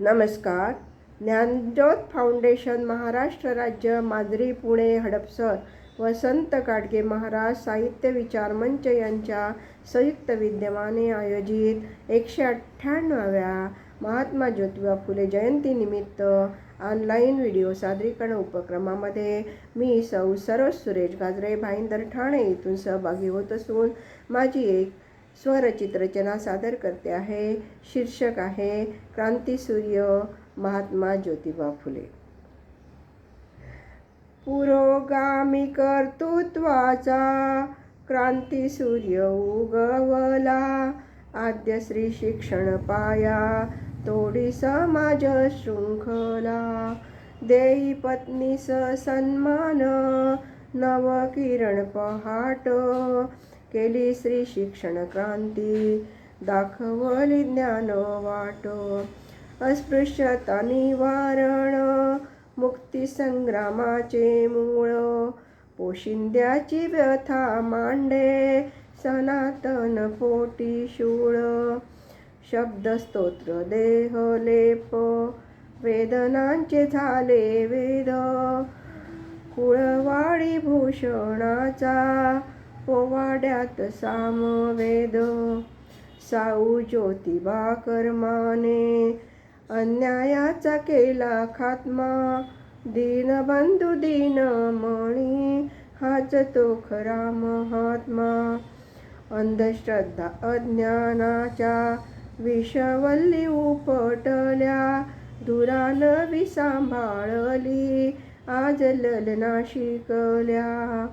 नमस्कार. ज्ञानज्योत फाउंडेशन महाराष्ट्र राज्य माजरी पुणे हडपसर वसंत काडगे महाराज साहित्य विचार मंच यांच्या संयुक्त विद्यमाने आयोजित एकशे अठ्ठ्याण्णव्या महात्मा ज्योतिबा फुले जयंतीनिमित्त ऑनलाईन व्हिडिओ सादरीकरण उपक्रमामध्ये मी सौ सरोज सुरेश गाजरे भाईंदर ठाणे इथून सहभागी होत असून माझी एक स्वरचित रचना सादर करते आहे. शीर्षक आहे क्रांतीसूर्य महात्मा ज्योतिबा फुले पुरोगामी कर्तृत्वाचा क्रांतीसूर्य उगवला. आद्य श्री शिक्षण पाया तोडी समाज शृंखला. देई पत्नीस सन्मान नव किरण पहाट केली श्री शिक्षण क्रांती दाखवली ज्ञान वाट. अस्पृश्यता निवारण मुक्ती संग्रामाचे मूळ. पोशिंद्याची व्यथा मांडे. सनातन पोटी शूळ. शब्दस्तोत्र देह लेप. वेदनांचे झाले वेद. कुळवाडी भूषणाचा. पोवाड्यात सामवेद साऊ ज्योतिबा कर्माने अन्यायाचा केला खात्मा. दीनबंधू दीन मणी हाच तो खरा महात्मा. अंधश्रद्धा अज्ञानाच्या विषवल्ली उपटल्या धुरानवी सांभाळली आज ललना शिकल्या.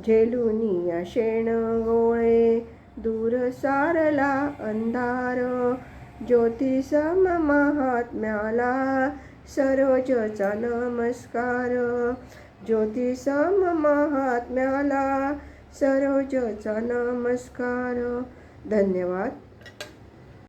झेलुनिया शेण गोळे दूर सारला अंधार. ज्योतिसम महात्म्याला सरोजचा नमस्कार. ज्योतिसम महात्म्याला सरोजचा नमस्कार. धन्यवाद.